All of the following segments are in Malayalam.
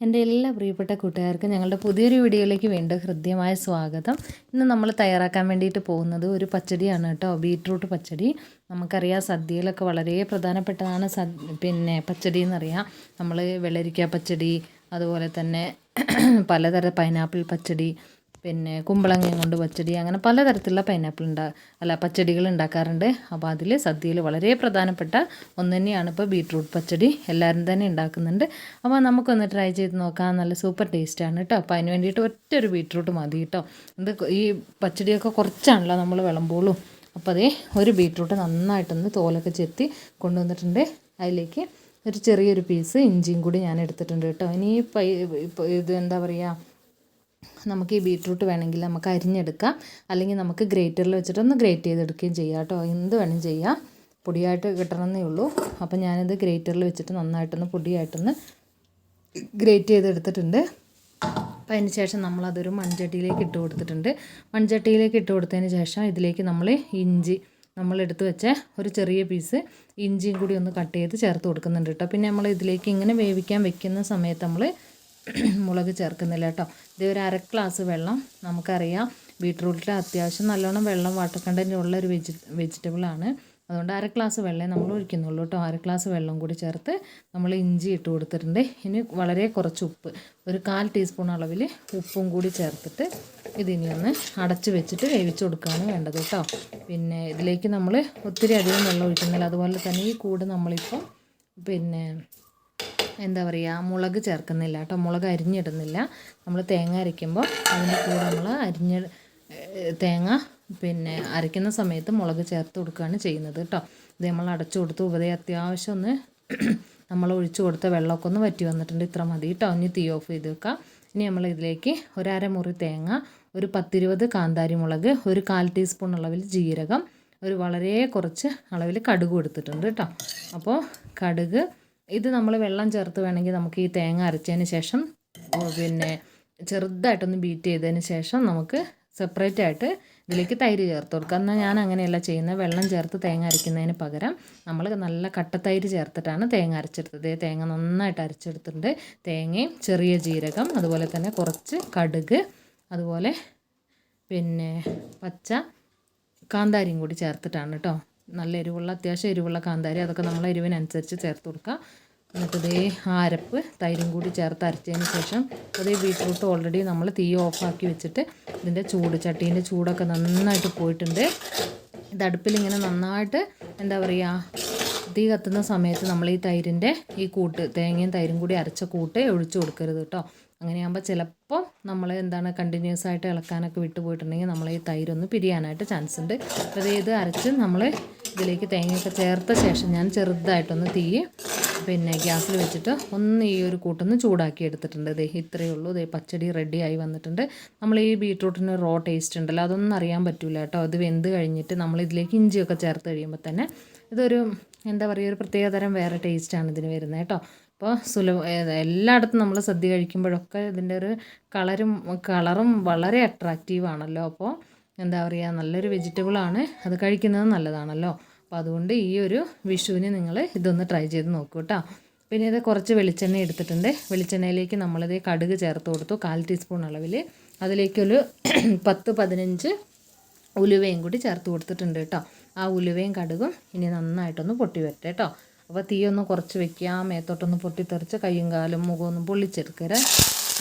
എന്റെ എല്ലാ പ്രിയപ്പെട്ട കൂട്ടുകാർക്കും ഞങ്ങളുടെ പുതിയൊരു വീഡിയോയിലേക്ക് വീണ്ടും ഹൃദ്യമായ സ്വാഗതം. ഇന്ന് നമ്മൾ തയ്യാറാക്കാൻ വേണ്ടിയിട്ട് പോകുന്നത് ഒരു പച്ചടിയാണ് കേട്ടോ ബീട്രൂട്ട് പച്ചടി. നമുക്കറിയാം സദ്യയിലൊക്കെ വളരെ പ്രധാനപ്പെട്ടതാണ് സ പിന്നെ പച്ചടി എന്നറിയാം. നമ്മൾ വെള്ളരിക്ക പച്ചടി അതുപോലെ തന്നെ പലതരം പൈനാപ്പിൾ പച്ചടി പിന്നെ കുമ്പളങ്ങയും കൊണ്ട് പച്ചടി അങ്ങനെ പലതരത്തിലുള്ള പൈനാപ്പിൾ ഉണ്ടാ അല്ല പച്ചടികൾ ഉണ്ടാക്കാറുണ്ട് അപ്പോൾ അതിൽ സദ്യയിൽ വളരെ പ്രധാനപ്പെട്ട ഒന്ന് തന്നെയാണ് ഇപ്പോൾ ബീട്രൂട്ട് പച്ചടി. എല്ലാവരും തന്നെ ഉണ്ടാക്കുന്നുണ്ട് അപ്പോൾ നമുക്കൊന്ന് ട്രൈ ചെയ്ത് നോക്കാം. നല്ല സൂപ്പർ ടേസ്റ്റാണ് കേട്ടോ അപ്പോൾ അതിന് വേണ്ടിയിട്ട് ഒറ്റ ഒരു ബീട്രൂട്ട് മതി കേട്ടോ ഇത് ഈ പച്ചടിയൊക്കെ കുറച്ചാണല്ലോ നമ്മൾ വിളമ്പോളും അപ്പോൾ അതേ ഒരു ബീട്രൂട്ട് നന്നായിട്ടൊന്ന് തോലൊക്കെ ചെത്തി കൊണ്ടുവന്നിട്ടുണ്ട്. അതിലേക്ക് ഒരു ചെറിയൊരു പീസ് ഇഞ്ചിയും കൂടി ഞാൻ എടുത്തിട്ടുണ്ട് കേട്ടോ ഇനി ഇത് എന്താ പറയുക നമുക്ക് ഈ ബീട്രൂട്ട് വേണമെങ്കിൽ നമുക്ക് അരിഞ്ഞെടുക്കാം. അല്ലെങ്കിൽ നമുക്ക് ഗ്രേറ്ററിൽ വെച്ചിട്ട് ഒന്ന് ഗ്രേറ്റ് ചെയ്തെടുക്കുകയും ചെയ്യാം കേട്ടോ. എന്ത് വേണം ചെയ്യാം. പൊടിയായിട്ട് കിട്ടണമെന്നേ ഉള്ളൂ. അപ്പം ഞാനിത് ഗ്രേറ്ററിൽ വെച്ചിട്ട് നന്നായിട്ടൊന്ന് പൊടിയായിട്ടൊന്ന് ഗ്രേറ്റ് ചെയ്തെടുത്തിട്ടുണ്ട്. അപ്പോൾ അതിന് ശേഷം നമ്മളതൊരു മൺചട്ടിയിലേക്ക് ഇട്ട് കൊടുത്തിട്ടുണ്ട്. മൺചട്ടിയിലേക്ക് ഇട്ട് കൊടുത്തതിന് ശേഷം ഇതിലേക്ക് നമ്മൾ ഇഞ്ചി നമ്മളെടുത്ത് വെച്ച ഒരു ചെറിയ പീസ് ഇഞ്ചിയും കൂടി ഒന്ന് കട്ട് ചെയ്ത് ചേർത്ത് കൊടുക്കുന്നുണ്ട് കേട്ടോ. പിന്നെ നമ്മൾ ഇതിലേക്ക് ഇങ്ങനെ വേവിക്കാൻ വെക്കുന്ന സമയത്ത് നമ്മൾ മുളക് ചേർക്കുന്നില്ല കേട്ടോ. ഇത് ഒരു അര ഗ്ലാസ് വെള്ളം നമുക്കറിയാം. ബീട്രൂട്ടിൽ അത്യാവശ്യം നല്ലോണം വെള്ളം വാട്ടർ കണ്ടന്റ് ഉള്ള ഒരു വെജി വെജിറ്റബിളാണ് അതുകൊണ്ട് അര ഗ്ലാസ് വെള്ളമേ നമ്മൾ ഒഴിക്കുന്നുള്ളൂ കേട്ടോ. അര ഗ്ലാസ് വെള്ളം കൂടി ചേർത്ത് നമ്മൾ ഇഞ്ചി ഇട്ട് കൊടുത്തിട്ടുണ്ട്. ഇനി വളരെ കുറച്ച് ഉപ്പ് ഒരു കാൽ ടീസ്പൂൺ അളവിൽ ഉപ്പും കൂടി ചേർത്തിട്ട് ഇതിനി ഒന്ന് അടച്ച് വെച്ചിട്ട് വേവിച്ച് കൊടുക്കുകയാണ് വേണ്ടത് കേട്ടോ. പിന്നെ ഇതിലേക്ക് നമ്മൾ ഒത്തിരി അധികം വെള്ളം ഒഴിക്കുന്നില്ല. അതുപോലെ തന്നെ ഈ കൂട് നമ്മളിപ്പോൾ പിന്നെ എന്താ പറയുക മുളക് ചേർക്കുന്നില്ല കേട്ടോ. മുളക് അരിഞ്ഞിടുന്നില്ല. നമ്മൾ തേങ്ങ അരയ്ക്കുമ്പോൾ അതിന്റെ കൂടെ നമ്മൾ അരിഞ്ഞ തേങ്ങ പിന്നെ അരയ്ക്കുന്ന സമയത്ത് മുളക് ചേർത്ത് കൊടുക്കുകയാണ് ചെയ്യുന്നത് കേട്ടോ. ഇത് നമ്മൾ അടച്ചു കൊടുത്തു ഉപതേ അത്യാവശ്യം ഒന്ന് നമ്മൾ ഒഴിച്ചു കൊടുത്ത വെള്ളമൊക്കെ ഒന്ന് വറ്റി വന്നിട്ടുണ്ട്. ഇത്ര മതി കേട്ടോ. ഇനി തീ ഓഫ് ചെയ്ത് വെക്കാം. ഇനി നമ്മൾ ഇതിലേക്ക് ഒരര മുറി തേങ്ങ ഒരു പത്തിരുപത് കാന്താരി മുളക് ഒരു കാൽ ടീസ്പൂൺ അളവിൽ ജീരകം ഒരു വളരെ കുറച്ച് അളവിൽ കടുക് എടുത്തിട്ടുണ്ട് കേട്ടോ. അപ്പോൾ കടുക് ഇത് നമ്മൾ വെള്ളം ചേർത്ത് വേണമെങ്കിൽ നമുക്ക് ഈ തേങ്ങ അരച്ചതിന് ശേഷം പിന്നെ ചെറുതായിട്ടൊന്ന് ബീറ്റ് ചെയ്തതിന് ശേഷം നമുക്ക് സെപ്പറേറ്റ് ആയിട്ട് ഇതിലേക്ക് തൈര് ചേർത്ത് കൊടുക്കുക എന്നാൽ ഞാൻ അങ്ങനെയല്ല ചെയ്യുന്നത്. വെള്ളം ചേർത്ത് തേങ്ങ അരയ്ക്കുന്നതിന് പകരം നമ്മൾ നല്ല കട്ടത്തൈര് ചേർത്തിട്ടാണ് തേങ്ങ അരച്ചെടുത്തത്. തേങ്ങ നന്നായിട്ട് അരച്ചെടുത്തിട്ടുണ്ട്. തേങ്ങയും ചെറിയ ജീരകം അതുപോലെ തന്നെ കുറച്ച് കടുക് അതുപോലെ പിന്നെ പച്ച കാന്താരിയും കൂടി ചേർത്തിട്ടാണ് കേട്ടോ നല്ല എരിവുള്ള അത്യാവശ്യം എരിവുള്ള കാന്താരി അതൊക്കെ നമ്മൾ എരിവിനനുസരിച്ച് ചേർത്ത് കൊടുക്കുക എന്നിട്ട് ഇതേ അരപ്പ് തൈരും കൂടി ചേർത്ത് അരച്ചതിന് ശേഷം അതേ ബീട്രൂട്ട് ഓൾറെഡി നമ്മൾ തീ ഓഫാക്കി വെച്ചിട്ട് ഇതിന്റെ ചൂട് ചട്ടീന്റെ ചൂടൊക്കെ നന്നായിട്ട് പോയിട്ടുണ്ട്. ഇത് അടുപ്പിൽ ഇങ്ങനെ നന്നായിട്ട് എന്താ പറയുക തീ കത്തുന്ന സമയത്ത് നമ്മൾ ഈ തൈരിന്റെ ഈ കൂട്ട് തേങ്ങയും തൈരും കൂടി അരച്ച കൂട്ട് ഒഴിച്ചു കൊടുക്കരുത് കേട്ടോ. അങ്ങനെയാകുമ്പോൾ ചിലപ്പോൾ നമ്മൾ എന്താണ് കണ്ടിന്യൂസ് ആയിട്ട് ഇളക്കാനൊക്കെ വിട്ടുപോയിട്ടുണ്ടെങ്കിൽ നമ്മൾ ഈ തൈരൊന്ന് പിരിയാനായിട്ട് ചാൻസ് ഉണ്ട് അപ്പോൾ ഇത് അരച്ച് നമ്മൾ ഇതിലേക്ക് തേങ്ങയൊക്കെ ചേർത്ത ശേഷം ഞാൻ ചെറുതായിട്ടൊന്ന് തീ പിന്നെ ഗ്യാസിൽ വെച്ചിട്ട് ഒന്ന് ഈ ഒരു കൂട്ടൊന്ന് ചൂടാക്കി എടുത്തിട്ടുണ്ട്. ദേ ഇത്രയേ ഉള്ളൂ. ദേ പച്ചടി റെഡി ആയി വന്നിട്ടുണ്ട്. നമ്മൾ ഈ ബീട്രൂട്ടിന് റോ ടേസ്റ്റ് ഉണ്ടല്ലോ അതൊന്നും അറിയാൻ പറ്റില്ല കേട്ടോ. അത് വെന്ത് കഴിഞ്ഞിട്ട് നമ്മൾ ഇതിലേക്ക് ഇഞ്ചിയൊക്കെ ചേർത്ത് കഴിയുമ്പോൾ തന്നെ ഇതൊരു എന്താ പറയുക ഒരു പ്രത്യേകതരം വേറെ ടേസ്റ്റാണ് ഇതിന് വരുന്നത് കേട്ടോ. അപ്പോൾ സുലഭ എല്ലായിടത്തും നമ്മൾ സദ്യ കഴിക്കുമ്പോഴൊക്കെ ഇതിന്റെ ഒരു കളറും കളറും വളരെ അട്രാക്റ്റീവ് ആണല്ലോ. അപ്പോൾ എന്താ പറയുക നല്ലൊരു വെജിറ്റബിളാണ് അത് കഴിക്കുന്നത് നല്ലതാണല്ലോ. അപ്പോൾ അതുകൊണ്ട് ഈ ഒരു വിഷുവിന് നിങ്ങൾ ഇതൊന്ന് ട്രൈ ചെയ്ത് നോക്കൂ കേട്ടോ. പിന്നെ ഇത് കുറച്ച് വെളിച്ചെണ്ണ എടുത്തിട്ടുണ്ട്. വെളിച്ചെണ്ണയിലേക്ക് നമ്മളിത് കടുക് ചേർത്ത് കൊടുത്തു കാൽ ടീസ്പൂൺ അളവിൽ അതിലേക്കൊരു പത്ത് പതിനഞ്ച് ഉലുവയും കൂടി ചേർത്ത് കൊടുത്തിട്ടുണ്ട് കേട്ടോ. ആ ഉലുവയും കടുകും ഇനി നന്നായിട്ടൊന്ന് പൊട്ടി വരട്ടെ കേട്ടോ. അപ്പോൾ തീ ഒന്ന് കുറച്ച് വെക്കുക മേത്തോട്ടൊന്ന് പൊട്ടിത്തെറിച്ച് കയ്യും കാലും മുഖമൊന്നും പൊള്ളിച്ചെടുക്കരുത്.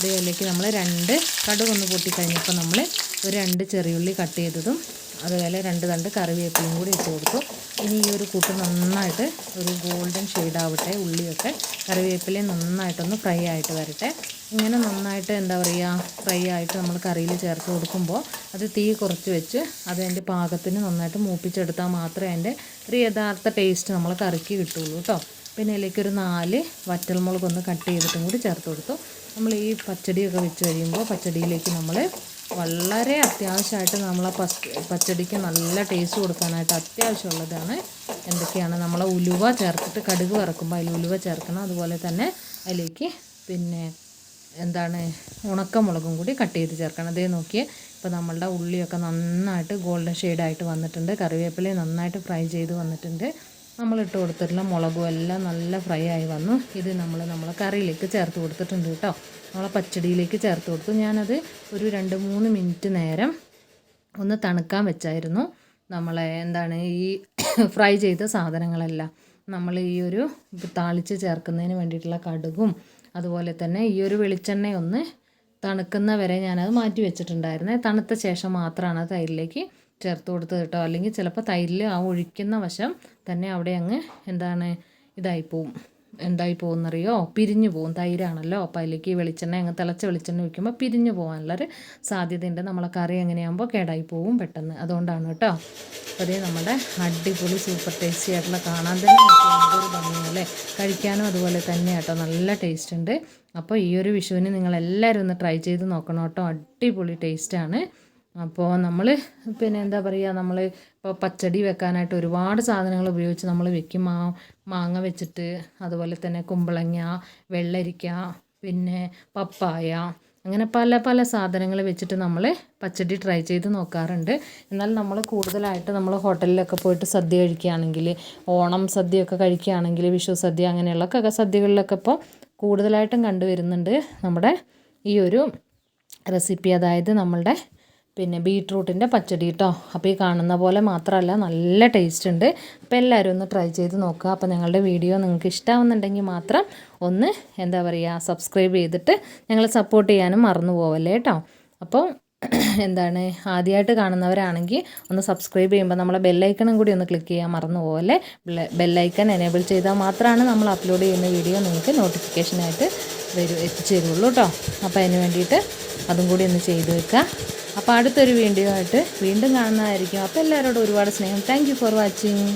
ഇതിലേക്ക് നമ്മൾ രണ്ട് കടുകൊന്ന് പൊട്ടി കഴിഞ്ഞപ്പോൾ നമ്മൾ ഒരു രണ്ട് ചെറിയുള്ളി കട്ട് ചെയ്തതും അതുപോലെ രണ്ട് രണ്ട് കറിവേപ്പിലും കൂടി ഇട്ട് കൊടുത്തു. ഇനി ഈ ഒരു കൂട്ട് നന്നായിട്ട് ഒരു ഗോൾഡൻ ഷെയ്ഡാവട്ടെ ഉള്ളിയൊക്കെ കറിവേപ്പിലയും നന്നായിട്ടൊന്ന് ഫ്രൈ ആയിട്ട് വരട്ടെ. ഇങ്ങനെ നന്നായിട്ട് എന്താ പറയുക ഫ്രൈ ആയിട്ട് നമ്മൾ കറിയിൽ ചേർത്ത് കൊടുക്കുമ്പോൾ അത് തീ കുറച്ച് വെച്ച് അത് അതിന്റെ പാകത്തിന് നന്നായിട്ട് മൂപ്പിച്ചെടുത്താൽ മാത്രമേ അതിന്റെ ഒരു യഥാർത്ഥ ടേസ്റ്റ് നമ്മൾ കറിക്ക് കിട്ടുള്ളൂ കേട്ടോ. പിന്നെ ഇതിലേക്ക് ഒരു നാല് വറ്റൽമുളക് ഒന്ന് കട്ട് ചെയ്തിട്ടും കൂടി ചേർത്ത് കൊടുത്തു. നമ്മൾ ഈ പച്ചടിയൊക്കെ വെച്ച് കഴിയുമ്പോൾ പച്ചടിയിലേക്ക് നമ്മൾ വളരെ അത്യാവശ്യമായിട്ട് നമ്മൾ പച്ചടിക്ക് നല്ല ടേസ്റ്റ് കൊടുക്കാനായിട്ട് അത്യാവശ്യമുള്ളതാണ്. എന്തൊക്കെയാണ് നമ്മൾ ഉലുവ ചേർത്തിട്ട് കടുക് വറക്കുമ്പോൾ അതിൽ ഉലുവ ചേർക്കണം. അതുപോലെ തന്നെ അതിലേക്ക് പിന്നെ എന്താണ് ഉണക്കമുളകും കൂടി കട്ട് ചെയ്ത് ചേർക്കണം. അതേ നോക്കിയേ ഇപ്പോൾ നമ്മളുടെ ഉള്ളിയൊക്കെ നന്നായിട്ട് ഗോൾഡൻ ഷെയ്ഡായിട്ട് വന്നിട്ടുണ്ട്. കറിവേപ്പിലയും നന്നായിട്ട് ഫ്രൈ ചെയ്ത് വന്നിട്ടുണ്ട്. നമ്മൾ ഇട്ട് കൊടുത്തിട്ടുള്ള മുളകും എല്ലാം നല്ല ഫ്രൈ ആയി വന്നു. ഇത് നമ്മൾ നമ്മളെ കറിയിലേക്ക് ചേർത്ത് കൊടുത്തിട്ടുണ്ട് കേട്ടോ. നമ്മളെ പച്ചടിയിലേക്ക് ചേർത്ത് കൊടുത്തു. ഞാനത് ഒരു രണ്ട് മൂന്ന് മിനിറ്റ് നേരം ഒന്ന് തണുക്കാൻ വെച്ചായിരുന്നു. നമ്മളെ എന്താണ് ഈ ഫ്രൈ ചെയ്ത സാധനങ്ങളെല്ലാം. നമ്മൾ ഈ ഒരു താളിച്ച് ചേർക്കുന്നതിന് വേണ്ടിയിട്ടുള്ള കടുകും അതുപോലെ തന്നെ ഈ ഒരു വെളിച്ചെണ്ണ ഒന്ന് തണുക്കുന്ന വരെ ഞാനത് മാറ്റി വെച്ചിട്ടുണ്ടായിരുന്നേ. തണുത്ത ശേഷം മാത്രമാണ് തൈരിലേക്ക് ചേർത്ത് കൊടുത്തത് കേട്ടോ. അല്ലെങ്കിൽ ചിലപ്പോൾ തൈരിൽ ആ ഒഴിക്കുന്ന വശം തന്നെ അവിടെ അങ്ങ് എന്താണ് ഇതായി പോവും. എന്തായി പോകുന്നറിയോ പിരിഞ്ഞു പോകും തൈരാണല്ലോ. അപ്പോൾ അതിലേക്ക് വെളിച്ചെണ്ണ അങ്ങ് തിളച്ച വെളിച്ചെണ്ണ ഒഴിക്കുമ്പോൾ പിരിഞ്ഞു പോകാനുള്ളൊരു സാധ്യതയുണ്ട്. നമ്മളെ കറി എങ്ങനെയാകുമ്പോൾ കേടായി പോവും പെട്ടെന്ന്. അതുകൊണ്ടാണ് കേട്ടോ. അതേ നമ്മുടെ അടിപൊളി സൂപ്പർ ടേസ്റ്റി ആയിട്ടുള്ള കാണാൻ തന്നെ എന്തൊരു ഭംഗിയല്ലേ കഴിക്കാനും അതുപോലെ തന്നെ കേട്ടോ നല്ല ടേസ്റ്റ് ഉണ്ട്. അപ്പോൾ ഈ ഒരു വിഷുവിന് നിങ്ങൾ എല്ലാവരും ഒന്ന് ട്രൈ ചെയ്ത് നോക്കണം കേട്ടോ. അടിപൊളി ടേസ്റ്റാണ് അപ്പോൾ നമ്മൾ പിന്നെ എന്താ പറയുക നമ്മൾ ഇപ്പോൾ പച്ചടി വെക്കാനായിട്ട് ഒരുപാട് സാധനങ്ങൾ ഉപയോഗിച്ച് നമ്മൾ വെക്കും. മാ മാങ്ങ വെച്ചിട്ട് അതുപോലെ തന്നെ കുമ്പളങ്ങ വെള്ളരിക്ക പിന്നെ പപ്പായ അങ്ങനെ പല പല സാധനങ്ങൾ വെച്ചിട്ട് നമ്മൾ പച്ചടി ട്രൈ ചെയ്ത് നോക്കാറുണ്ട്. എന്നാൽ നമ്മൾ കൂടുതലായിട്ട് നമ്മൾ ഹോട്ടലിലൊക്കെ പോയിട്ട് സദ്യ കഴിക്കുകയാണെങ്കിൽ ഓണം സദ്യയൊക്കെ കഴിക്കുകയാണെങ്കിൽ വിഷു സദ്യ അങ്ങനെയുള്ള സദ്യകളിലൊക്കെ ഇപ്പോൾ കൂടുതലായിട്ടും കണ്ടുവരുന്നുണ്ട് നമ്മുടെ ഈ ഒരു റെസിപ്പി അതായത് നമ്മളുടെ പിന്നെ ബീട്രൂട്ടിന്റെ പച്ചടി കേട്ടോ അപ്പോൾ ഈ കാണുന്ന പോലെ മാത്രമല്ല നല്ല ടേസ്റ്റ് ഉണ്ട്. അപ്പോൾ എല്ലാവരും ഒന്ന് ട്രൈ ചെയ്ത് നോക്കുക. അപ്പോൾ ഞങ്ങളുടെ വീഡിയോ നിങ്ങൾക്ക് ഇഷ്ടമാവുന്നുണ്ടെങ്കിൽ മാത്രം ഒന്ന് എന്താ പറയുക സബ്സ്ക്രൈബ് ചെയ്തിട്ട് ഞങ്ങളെ സപ്പോർട്ട് ചെയ്യാനും മറന്നു പോവല്ലേ കേട്ടോ അപ്പോൾ എന്താണ് ആദ്യമായിട്ട് കാണുന്നവരാണെങ്കിൽ ഒന്ന് സബ്സ്ക്രൈബ് ചെയ്യുമ്പോൾ നമ്മളെ ബെല്ലൈക്കണും കൂടി ഒന്ന് ക്ലിക്ക് ചെയ്യാൻ മറന്നു പോകല്ലേ ബെല്ലൈക്കൺ എനേബിൾ ചെയ്താൽ മാത്രമാണ് നമ്മൾ അപ്ലോഡ് ചെയ്യുന്ന വീഡിയോ നിങ്ങൾക്ക് നോട്ടിഫിക്കേഷനായിട്ട് വരും എത്തിച്ചേരുള്ളൂ കേട്ടോ അപ്പോൾ അതിന് വേണ്ടിയിട്ട് അതും കൂടി ഒന്ന് ചെയ്ത് വെക്കുക. അപ്പോൾ അടുത്തൊരു വീഡിയോ ആയിട്ട് വീണ്ടും കാണുന്നതായിരിക്കും. അപ്പോൾ എല്ലാവരോടും ഒരുപാട് സ്നേഹം. Thank for watching